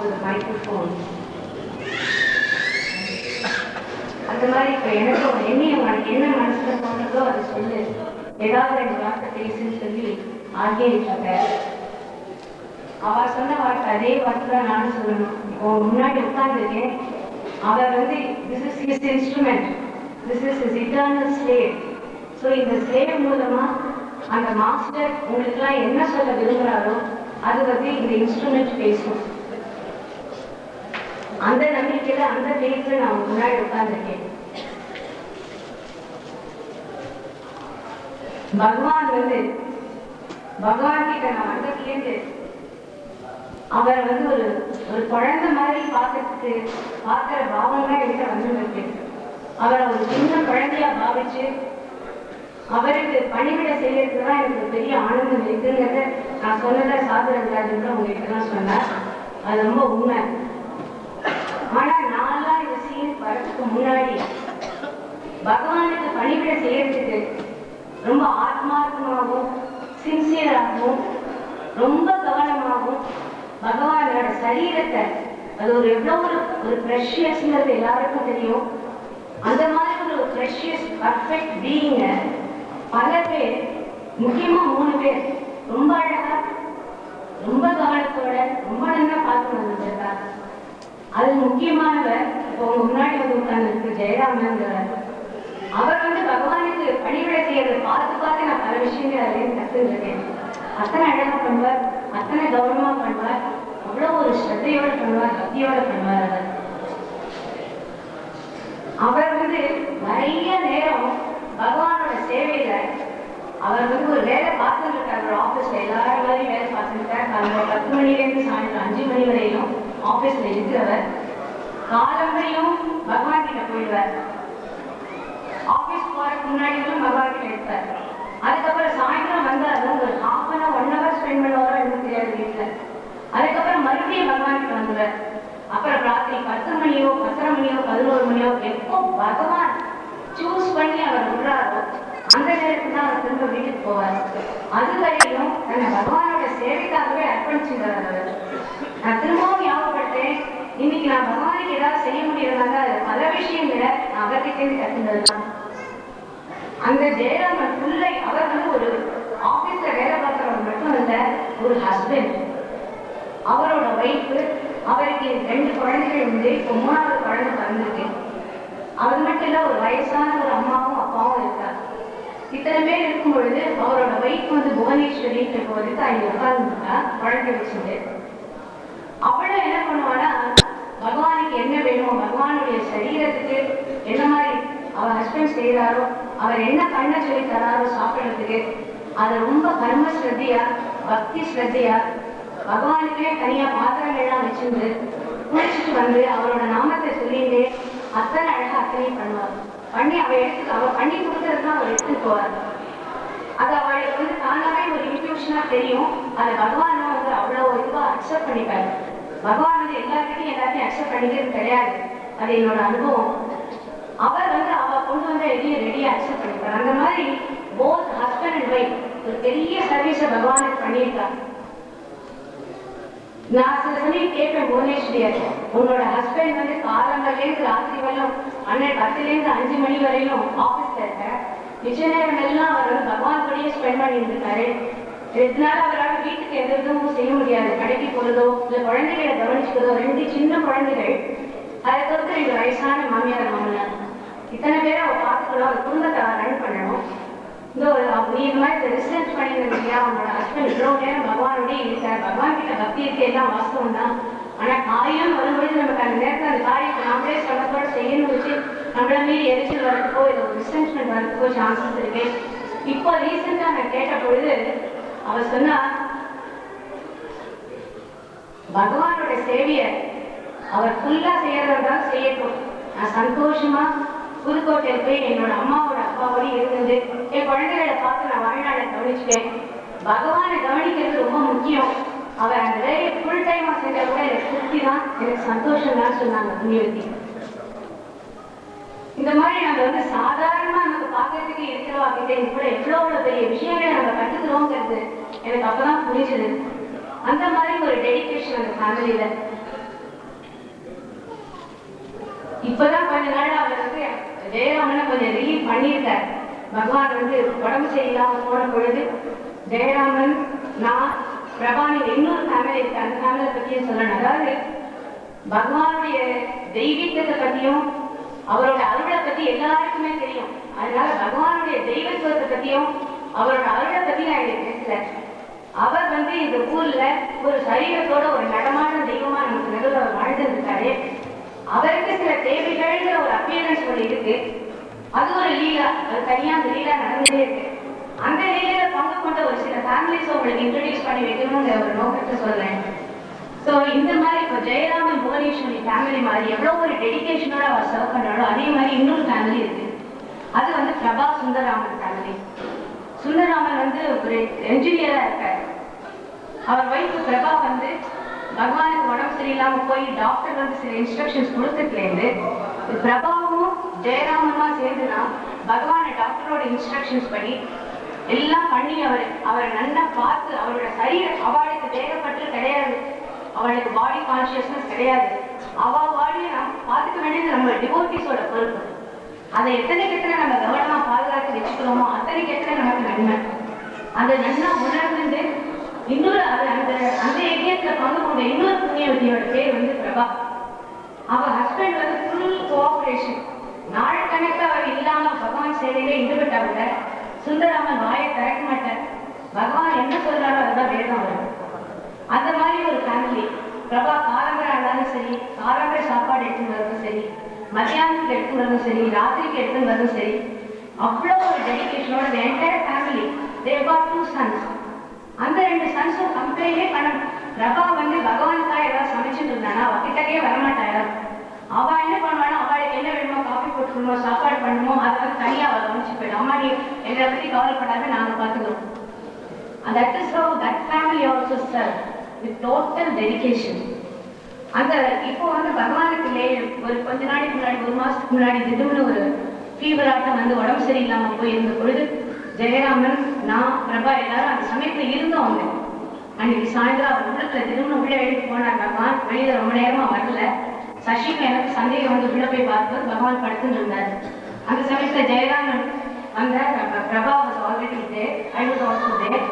with a microphone. அந்த மாதிரி இப்ப எனக்கு என்ன என்ன மனசுல தோணுதோ அதை சொல்லு. ஏதாவது ரெண்டு வார்த்தை பேசுன்னு சொல்லி ஆகியிட்டு அவ சொன்ன வார்த்தை அதே வார்த்தை தான் நானும் சொல்லணும். இப்போ முன்னாடி உட்கார்ந்துருக்கேன். அவர் வந்து this is his instrument this is his eternal slave so இந்த ஸ்லேவ் மூலமா அந்த மாஸ்டர் உங்களுக்குலாம் என்ன சொல்ல விரும்புகிறாரோ அது வந்து இந்த இன்ஸ்ட்ருமெண்ட் பேசும். அந்த நம்பிக்கையில அந்த பேஸ்ல நான் முன்னாடி உட்கார்ந்துருக்கேன். பகவான் வந்து பகவான் கிட்ட நான் வந்ததுலேருந்து அவரை வந்து ஒரு ஒரு குழந்தை மாதிரி பார்க்கறதுக்கு பார்க்கிற பாவம்லாம் என்கிட்ட வந்துருக்கு அவரை ஒரு சின்ன குழந்தையா பாவிச்சு அவருக்கு பணிவிட செய்யறதுக்கு தான் எனக்கு பெரிய ஆனந்தம் இருக்குங்கிறத நான் சொன்னதை சாதனராஜன் கூட உங்ககிட்ட தான் சொன்னேன். அது ரொம்ப உண்மை ஆனா நான்லாம் இந்த சீனுக்கு வரதுக்கு முன்னாடி பகவானுக்கு பணிவிட செய்யறதுக்கு ரொம்ப ஆத்மார்த்தமாகவும் சின்சியராகவும் ரொம்ப கவனமாகவும் பகவானோட சரீரத்தை அது ஒரு எவ்வளோ ஒரு ஒரு ப்ரெஷியஸ்ங்கிறது எல்லாருக்கும் தெரியும். அந்த மாதிரி ஒரு ப்ரெஷியஸ் பர்ஃபெக்ட் பீயிங்க பல பேர் முக்கியமா மூணு பேர் ரொம்ப அழகா ரொம்ப கவனத்தோட ரொம்ப நல்லா பார்த்து வந்துருக்காங்க அது முக்கியமானவர் இப்போ உங்க முன்னாடி வந்து உட்கார்ந்து ஜெயராமன்கிறவர் அவர் வந்து பகவானுக்கு பணிவிட செய்யறதை பார்த்து பார்த்து நான் பல விஷயங்கள் அதுலேருந்து கத்துருக்கேன் அத்தனை அழகா பண்ணுவார் அத்தனை கௌரவமா பண்ணுவார் அவ்வளவு ஒரு ஸ்ரத்தையோட பண்ணுவார் பக்தியோட பண்ணுவார் அவர். அவர் வந்து நிறைய நேரம் பகவானோட சேவையில அவர் வந்து ஒரு வேலை பார்த்துட்டு இருக்காரு. ஒரு ஆபீஸ்ல எல்லாரும் மாதிரி வேலை பார்த்துட்டு பத்து மணி இருந்து சாயந்தரம் அஞ்சு மணி வரையிலும் ஆபீஸ்ல இருக்கிறவர். காலம்பரையும் பகவான் கிட்ட போயிடுவார். ஆபீஸ் போறதுக்கு முன்னாடி பகவான் கிட்ட இருப்பார். அதுக்கப்புறம் சாயந்தரம் வந்தாலும் ஒரு half an hour one hour spend பண்ணுவாரோ எனக்கு தெரியாது வீட்டுல அதுக்கப்புறம் மறுபடியும் பகவான் கிட்ட வந்துடுவார். அப்புறம் ராத்திரி பத்து மணியோ பத்தரை மணியோ பதினோரு மணியோ எப்போ பகவான் சூஸ் பண்ணி அவர் விடுறாரோ அந்த நேரத்துக்கு தான் அவர் திரும்ப வீட்டுக்கு போவார். அது வரையிலும் தன்னை பகவானோட சேவைக்காகவே அர்ப்பணிச்சுக்கிறார் அவர். நான் திரும்ப இன்னைக்கு நான் பகவானுக்கு ஏதாவது செய்ய முடியறதாக அது பல விஷயங்களை நான் அவர்கிட்ட கற்றுந்ததுதான் அந்த ஜெயராமன் பிள்ளை அவர் வந்து ஒரு ஆபீஸ்ல வேலை பார்க்கிறவர் மட்டும் இல்ல ஒரு ஹஸ்பண்ட் அவரோட ஒய்ஃப் அவருக்கு ரெண்டு குழந்தைகள் உண்டு இப்போ மூணாவது குழந்தை பிறந்திருக்கு. அவர் மட்டும் இல்ல ஒரு வயசான ஒரு அம்மாவும் அப்பாவும் இருக்கார் இத்தனை பேர் இருக்கும் பொழுது அவரோட ஒய்ஃப் வந்து புவனேஸ்வரின்ற போதுக்கு அங்கே உட்கார்ந்துருக்கா குழந்தை வச்சுட்டு. அவளும் என்ன பண்ணுவானா பகவானுக்கு என்ன வேணும் பகவானுடைய சரீரத்துக்கு என்ன மாதிரி அவர் ஹஸ்பண்ட் செய்யறாரோ அவர் என்ன பண்ண சொல்லி தராரோ சாப்பிடறதுக்கு அதை ரொம்ப கர்ம ஸ்ரத்தையா பக்தி ஸ்ரத்தையா பகவானுக்கே தனியா பாத்திரங்கள்லாம் வச்சிருந்து குளிச்சுட்டு வந்து அவரோட நாமத்தை சொல்லிட்டு அத்தனை அழகா அத்தனையும் பண்ணுவார். பண்ணி அவ எடுத்து அவ பண்ணி கொடுக்கறதுதான் அவர் எடுத்துட்டு போவார். அது அவளுக்கு வந்து தானாவே ஒரு இன்ட்யூஷனா தெரியும். அதை பகவானும் வந்து அவ்வளவு இதுவா அக்செப்ட் பண்ணிப்பாரு. பகவான் வந்து எல்லாருக்கிட்டையும் எல்லாத்தையும் அக்செப்ட் பண்ணிக்கிறது கிடையாது. அது என்னோட அனுபவம். அவர் வந்து அவ கொண்டு வந்த எதையும் ரெடியா அக்செப்ட் பண்ணிப்பார். அந்த மாதிரி போத் ஹஸ்பண்ட் அண்ட் ஒய்ஃப் ஒரு பெரிய சர்வீஸை பகவானுக்கு பண்ணியிருக்காங்க நான் சில சமயம் கேட்பேன் புவனேஸ்வரியார் உன்னோட ஹஸ்பண்ட் வந்து காலங்கள்லேருந்து ராத்திரி வரலும் அண்ணன் பத்துலேருந்து அஞ்சு மணி வரையிலும் ஆஃபீஸ்ல இருக்க நிஜ நேரம் எல்லாம் அவர் வந்து பகவான் கூடயே ஸ்பெண்ட் பண்ணிட்டு இருக்காரு. இதனால அவரால் வீட்டுக்கு எந்த இதுவும் செய்ய முடியாது. கடைக்கு போறதோ இல்ல குழந்தைகளை கவனிச்சுக்கிறதோ ரெண்டு சின்ன குழந்தைகள் அதை தவிர்த்து ரெண்டு வயசான மாமியார் மாமனார் இத்தனை பேரை அவ பார்த்துக்கணும் அந்த குடும்பத்தை ரன் பண்ணணும். இந்த நீ இந்த மாதிரி ரிசர்ச் பண்ணிருந்தது இல்லையா? உங்களோட ஹஸ்பண்ட் இவ்வளவு நேரம் பகவானோடய இருக்கார். பகவான் கிட்ட பக்தி இருக்கு எல்லாம் வாஸ்தவம் தான். ஆனா காரியம் வரும்பொழுது நமக்கு அந்த நேரத்துல அந்த காரியத்தை நாமளே சிரமத்தோட செய்யணும் வச்சு நம்மள மீறி எரிச்சல் வரதுக்கோ இல்லை ஒரு ரிசன்ட்மெண்ட் வரதுக்கோ சான்சஸ் இருக்கு. இப்போ ரீசெண்டா நான் கேட்ட பொழுது அவர் சொன்னா பகவானோட சேவையை அவர் ஃபுல்லா செய்யறதா செய்யட்டும். நான் சந்தோஷமா புதுக்கோட்டையில் போய் என்னோட அம்மாவோட அப்பாவோட இருந்தது என் குழந்தைகளை பார்த்து நான் வாழ்நாளை கவனிச்சுட்டேன். பகவானை கவனிக்கிறது ரொம்ப முக்கியம். அவர் அந்த வேலையை ஃபுல் டைமா செஞ்சா கூட எனக்கு திருப்தி தான் எனக்கு சந்தோஷம் தான் சொன்னாங்க புண்ணியவதி. இந்த மாதிரி நாங்க வந்து சாதாரணமா நமக்கு பார்க்கறதுக்கு இருக்கிறவா கிட்ட இது கூட எவ்வளவு பெரிய விஷயங்களை நம்ம கத்துக்கிறோங்கிறது எனக்கு அப்பதான் புரிஞ்சுது. அந்த மாதிரி ஒரு டெடிக்கேஷன் அந்த ஃபேமிலியில இப்பதான் கொஞ்ச நாள் அவர் வந்து ஜெயராமனை கொஞ்சம் ரிலீவ் பண்ணியிருக்கார். பகவான் வந்து உடம்பு சரியில்லாம போன பொழுது ஜெயராமன் நான் பிரபானி இன்னொரு ஃபேமிலி இருக்கு. அந்த ஃபேமிலியை பத்தியும் சொல்லணும். அதாவது பகவானுடைய தெய்வீகத்தை பத்தியும் அவரோட அருளை பத்தி எல்லாருக்குமே தெரியும். அதனால பகவானுடைய தெய்வத்துவத்தை பத்தியும் அவரோட அருளை பத்தி நான் எனக்கு பேசல. அவர் வந்து இந்த ஊர்ல ஒரு சரீரத்தோட ஒரு நடமான தெய்வமா நமக்கு நடுவில் அவர் வாழ்ந்துருக்காரு. அவருக்கு சில தேவைகள்ங்கிற ஒரு அப்பியரன்ஸ் ஒன்று இருக்கு. அது ஒரு லீலா. அது தனியா அந்த லீலா நடந்துட்டே இருக்கு. அந்த லீலையில பங்கு கொண்ட ஒரு சில ஃபேமிலிஸ் உங்களுக்கு இன்ட்ரடியூஸ் பண்ணி வைக்கணுங்கிற ஒரு நோக்கத்தை சொல்றேன். ஸோ இந்த மாதிரி இப்போ ஜெயராமன் புவனேஸ்வரி ஃபேமிலி மாதிரி எவ்வளோ ஒரு டெடிகேஷனோட அவர் சர்வ் பண்ணாலும் அதே மாதிரி இன்னொரு ஃபேமிலி இருக்கு. அது வந்து பிரபா சுந்தரராமன் ஃபேமிலி சுந்தரராமன் வந்து ஒரு என்ஜினியராக இருக்கார். அவர் ஒய்ஃப் பிரபா வந்து பகவானுக்கு உடம்பு சரியில்லாம போய் டாக்டர் வந்து சில இன்ஸ்ட்ரக்ஷன்ஸ் கொடுத்ததுலேருந்து பிரபாவும் ஜெயராமனுமா சேர்ந்துனா பகவானை டாக்டரோட இன்ஸ்ட்ரக்ஷன்ஸ் படி எல்லாம் பண்ணி அவர் அவரை நல்லா பார்த்து அவரோட சரீர அவளுக்கு தேவைப்பட்டு கிடையாது. அவளுக்கு பாடி கான்சியஸ்னஸ் கிடையாது. அவ பாடியை நாம் பார்த்துக்க வேண்டியது நம்ம டிவோட்டிஸோட பொறுப்பு. அதை எத்தனைக்கு எத்தனை நம்ம கவனமா பாதுகாத்து வச்சுக்கிறோமோ அத்தனைக்கு எத்தனை நமக்கு நன்மை. அதை நல்லா உணர்ந்து இன்னொரு அது அந்த அந்த யஜ்யத்துல பங்கு கொண்ட இன்னொரு புண்ணியவதியோட பேர் வந்து பிரபா. அவ ஹஸ்பண்ட் வந்து ஃபுல் கோஆபரேஷன் நாள் கணக்கு அவர் இல்லாம பகவான் சேவையில ஈடுபட்டா கூட சுந்தராமன் வாயை திறக்க மாட்டார். பகவான் என்ன சொல்றாரோ அதுதான் வேதம் வரும். அந்த மாதிரி ஒரு ஃபேமிலி பிரபா காலம்பரை ஆனாலும் சரி காலம்பரை சாப்பாடு எடுத்துன்னு வரதும் சரி மத்தியானத்துக்கு எடுத்துன்னு வரதும் சரி ராத்திரிக்கு எடுத்துன்னு வரதும் சரி அவ்வளோ ஒரு டெடிக்கேஷனோட entire family Deva two sons அந்த ரெண்டு சன்ஸும் கம்பெனிலே பண்ணணும் பிரபா வந்து பகவானுக்காக ஏதாவது சமைச்சுட்டு இருந்தானா? அவ கிட்டக்கே வரமாட்டா யாரும் அவ என்ன பண்ணுவானா? அவளுக்கு என்ன வேணுமோ காஃபி போட்டுக்கணுமோ சாப்பாடு பண்ணணுமோ அதை வந்து தனியா அவள் கவனிச்சு போயிடும் அம்மா நீ எங்களை பத்தி கவலைப்படாத நாங்க பாத்துக்கிறோம். And that is that that family also with total total அந்த இப்போ வந்து பகவானுக்கு லே- ஒரு கொஞ்ச நாளைக்கு முன்னாடி ஒரு மாசத்துக்கு முன்னாடி திடீர்னு ஒரு ஃபீவர் ஆட்டம் வந்து உடம்பு சரியில்லாம போயிருந்த பொழுது ஜெயராமன் நான் பிரபா எல்லாரும் அந்த சமயத்துல இருந்தோம் அவங்க அன்னைக்கு சாயந்தரம் அவர் உள்ளத்துல திரும்ப உள்ள எழுதி போனார் பகவான் வெளியில ரொம்ப நேரமா வரல. சசிக்கு எனக்கு சந்தேகம் வந்து உள்ள போய் பார்த்து பகவான் படுத்துட்டு இருந்தார். அந்த சமயத்துல ஜெயராமன் வந்தார். Prabha- was already there I was also there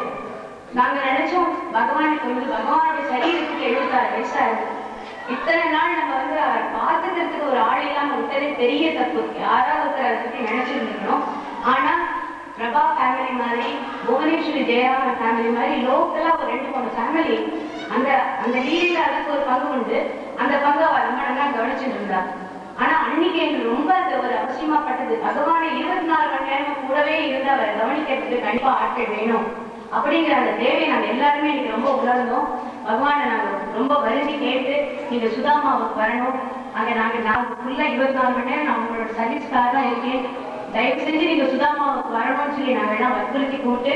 நாங்க நினைச்சோம் பகவானுக்கு வந்து பகவானுடைய சரீரத்துக்கு எழுபத்தாறு வயசா இத்தனை நாள் நம்ம வந்து பார்த்துக்கிறதுக்கு ஒரு ஆள் இல்லாம விட்டதே பெரிய தப்பு. யாராவது ஒருத்தர் அதை பத்தி நினைச்சிருந்துக்கணும் ஆனா பிரபா ஃபேமிலி மாதிரி புவனேஸ்வரி ஜெயராமன் ஃபேமிலி மாதிரி லோக்கலா ஒரு ரெண்டு மூணு ஃபேமிலி அந்த அந்த லீலையில அதுக்கு ஒரு பங்கு உண்டு. அந்த பங்கு அவர் ரொம்ப நல்லா கவனிச்சுட்டு இருந்தா ஆனா அன்னைக்கு எங்களுக்கு ரொம்ப அது ஒரு அவசியமா பட்டது பகவானை இருபத்தி நாலு மணி நேரம் கூடவே இருந்து அவரை கவனிக்கிறதுக்கு கண்டிப்பா ஆட்கள் வேணும். அப்படிங்கிற அந்த தேவை நாங்க எல்லாருமே இன்னைக்கு ரொம்ப உணர்ந்தோம். பகவானை நாங்க ரொம்ப வருந்தி கேட்டு நீங்க சுதாமாவுக்கு வரணும். அங்க நாங்க நாங்க ஃபுல்லா இருபத்தி நாலு மணி நேரம் நான் உங்களோட சர்வீஸ்க்காக தான் இருக்கேன். தயவு செஞ்சு நீங்க சுதாமாவுக்கு வரணும்னு சொல்லி நாங்க எல்லாம் வற்புறுத்தி கூப்பிட்டு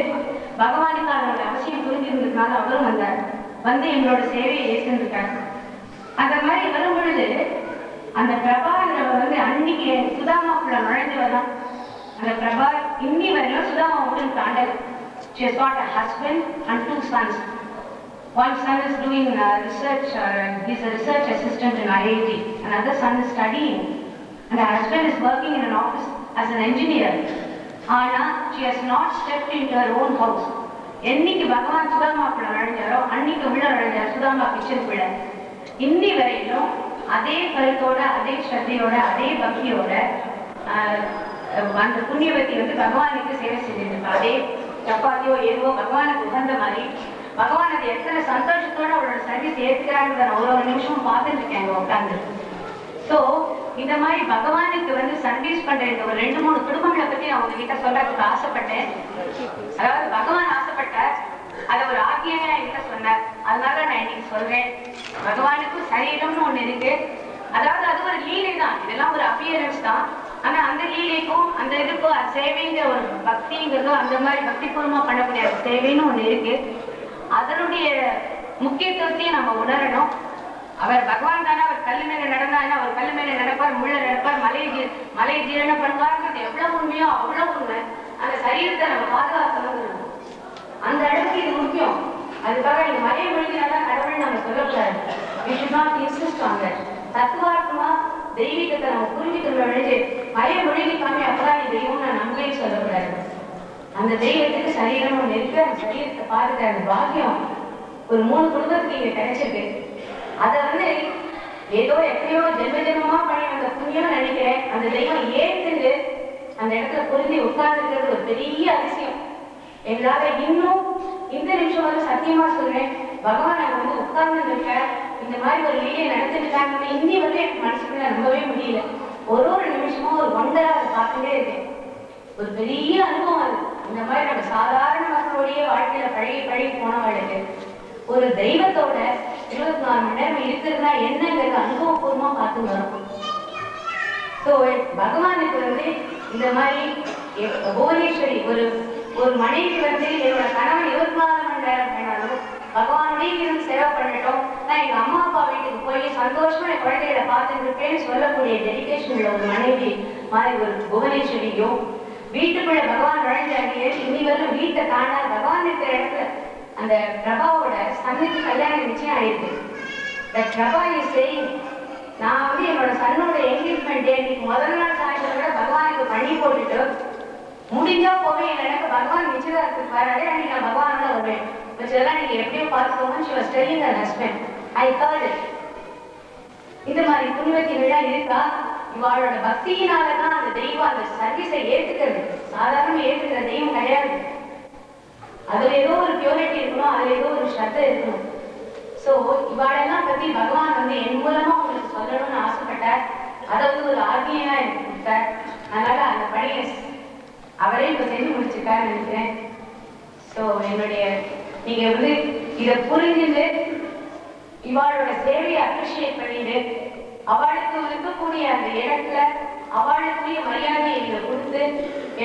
பகவானுக்கு அதோட அவசியம் புரிஞ்சிருந்ததுனால அவரும் வந்தார் வந்து எங்களோட சேவையை ஏற்றிருக்காங்க அந்த மாதிரி வரும் பொழுது அந்த பிரபாங்கிறவர் வந்து அன்னைக்கு சுதாமாக்குள்ள நுழைஞ்சவர் தான் அந்த பிரபா இன்னி வரையிலும் சுதாமா உடன் தாண்டது She has got a husband and two sons. One son is doing uh, research, uh, he's a research assistant in IIT. Another son is studying. And her husband is working in an office as an engineer. ஆனா she has not stepped into her own house. என்னைக்கு பகவான் சுதாமா சுதாமாக்குள்ள நுழைஞ்சாரோ அன்னைக்கு உள்ள நுழைஞ்சார் Sudama kitchen பிள்ளை இன்னி வரையிலும் அதே கருத்தோட அதே ஸ்ரத்தையோட அதே பக்தியோட அந்த புண்ணியவதி வந்து பகவானுக்கு சேவை செஞ்சுட்டு இருக்கா. அதே சப்பாத்தியோ எதுவோ பகவானுக்கு உகந்த மாதிரி பகவான் அது எத்தனை சந்தோஷத்தோட அவளோட சர்வீஸ் ஏத்துக்கிறாங்கிறத நான் ஒரு நிமிஷம் நிமிஷமும் பார்த்துட்டு இருக்கேன் அங்க உட்காந்து சோ இந்த மாதிரி பகவானுக்கு வந்து சர்வீஸ் பண்ற இந்த ஒரு ரெண்டு மூணு குடும்பங்களை பத்தி நான் உங்ககிட்ட சொல்றதுக்கு ஆசைப்பட்டேன். அதாவது பகவான் ஆசைப்பட்டார். அத ஒரு ஆக்கியமே என்கிட்ட சொன்னார். அதனால நான் இன்னைக்கு சொல்றேன். பகவானுக்கும் சரீரம்னு ஒண்ணு இருக்கு. அதாவது அது ஒரு லீலை தான். இதெல்லாம் ஒரு அப்பியரன்ஸ் தான். ஆனா அந்த லீலைக்கும் அந்த இதுக்கும் சேவைங்கிற ஒரு பக்திங்கிறதும் அந்த மாதிரி பக்திபூர்வமா பண்ணக்கூடிய சேவைன்னு ஒண்ணு இருக்கு. அதனுடைய முக்கியத்துவத்தையும் நம்ம உணரணும். அவர் பகவான் தானே அவர் கல்லு மேல நடந்தாருன்னா அவர் கல்லு மேல நடப்பார் முள்ள நடப்பார் மலையை ஜீ மலையை ஜீரணம் பண்ணுவாருங்கிறது எவ்வளவு உண்மையோ அவ்வளவு உண்மை. அந்த சரீரத்தை நம்ம பாதுகாக்கணும் அந்த அளவுக்கு இது முக்கியம். அதுக்காக நீங்க மலையை விழுங்கினாதான் கடவுள் நம்ம சொல்லக்கூடாது. We should not insist on that தத்துவார்த்தமா தெய்வீகத்தை நம்ம புரிஞ்சுக்கணும் எழுதி மய மொழிக்கு காமி அப்பதான் நீ தெய்வம் நான் நம்புவேன்னு சொல்லக்கூடாது. அந்த தெய்வத்துக்கு சரீரமும் ஒண்ணு இருக்கு. அந்த சரீரத்தை பார்த்துட்டு அந்த பாக்கியம். ஒரு மூணு குடும்பத்துக்கு இங்க கிடைச்சிருக்கு. அதை வந்து ஏதோ எப்படியோ ஜென்ம ஜென்மமா பண்ணி அந்த புண்ணியம் நினைக்கிறேன். அந்த தெய்வம் ஏற்றுண்டு அந்த இடத்துல புரிஞ்சு உட்கார்ந்துருக்கிறது ஒரு பெரிய அதிசயம். எங்களால இன்னும் இந்த நிமிஷம் வந்து சத்தியமா சொல்றேன். பகவான் அங்க வந்து உட்கார்ந்து இந்த மாதிரி ஒரு லீலையை நடத்திருக்காங்கன்னு இன்னி வந்து எனக்கு மனசுக்குள்ள நம்பவே முடியல. ஒரு ஒரு நிமிஷமும் ஒரு ஒன்றரை அதை பார்த்துட்டே இருக்கேன். ஒரு பெரிய அனுபவம் அது. இந்த மாதிரி நம்ம சாதாரண மக்களுடைய வாழ்க்கையில பழகி பழகி போனவாளுக்கு ஒரு தெய்வத்தோட இருபத்தி நாலு மணி நேரம் என்னங்கிறது அனுபவபூர்வமா பார்த்து வரும் ஸோ பகவானுக்கு வந்து இந்த மாதிரி புவனேஸ்வரி ஒரு ஒரு மனைவி வந்து என்னோட கணவன் இருபத்தி நாலு மணி நேரம் வேணாலும் பகவானுடைய இருந்து சேவை பண்ணட்டும். நான் எங்க அம்மா அப்பா வீட்டுக்கு போய் சந்தோஷமா என் குழந்தைகளை பார்த்துட்டு சொல்லக்கூடிய டெடிகேஷன் உள்ள ஒரு மனைவி மாதிரி ஒரு புவனேஸ்வரியும் வீட்டுக்குள்ள பகவான் நுழைஞ்சாங்க இன்னி வரலும் வீட்டை தாண்டா பகவான் இருக்கிற இடத்துல அந்த பிரபாவோட சன்னுக்கு கல்யாணம் நிச்சயம் ஆயிருக்கு த பிரபா இஸ் சேயிங் நான் வந்து என்னோட சன்னோட என்கேஜ்மெண்ட் இன்னைக்கு முதல் நாள் சாயந்தரம் பகவானுக்கு பண்ணி போட்டுட்டு முடிஞ்சா போவேன் எனக்கு பகவான் நிச்சயதார்த்தத்துக்கு வராதே அன்னைக்கு நான் பகவானோட வருவேன். வச்சதெல்லாம் நீங்க எப்படியோ பார்த்துக்கோங்கன்னு she was telling her husband I heard இந்த மாதிரி புண்ணியத்தினெல்லாம் இருக்கா? இவாளோட பக்தியினால தான் அந்த தெய்வம் அந்த சர்வீஸை ஏத்துக்கிறது. சாதாரண ஏத்துக்கிற தெய்வம் கிடையாது. அதுல ஏதோ ஒரு பியூரிட்டி இருக்கணும் அதுல ஏதோ ஒரு ஸ்ரத்த இருக்கணும். சோ இவாளெல்லாம் பத்தி பகவான் வந்து என் மூலமா உங்களுக்கு சொல்லணும்னு ஆசைப்பட்டார் அதாவது வந்து ஒரு ஆர்மியா எனக்கு கொடுத்தார் அதனால அந்த பணியை அவரே இப்ப செஞ்சு முடிச்சிருக்காருன்னு நினைக்கிறேன். சோ என்னுடைய நீங்க வந்து இதை புரிஞ்சுட்டு இவாளோட சேவையை அப்ரிஷியேட் பண்ணிட்டு அவளுக்கு இருக்கக்கூடிய அந்த இடத்துல அவளுக்குரிய மரியாதையை நீங்க கொடுத்து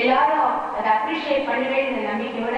எல்லாரும் அதை அப்ரிஷியேட் பண்ணுவேன்னு நம்பிக்கையோட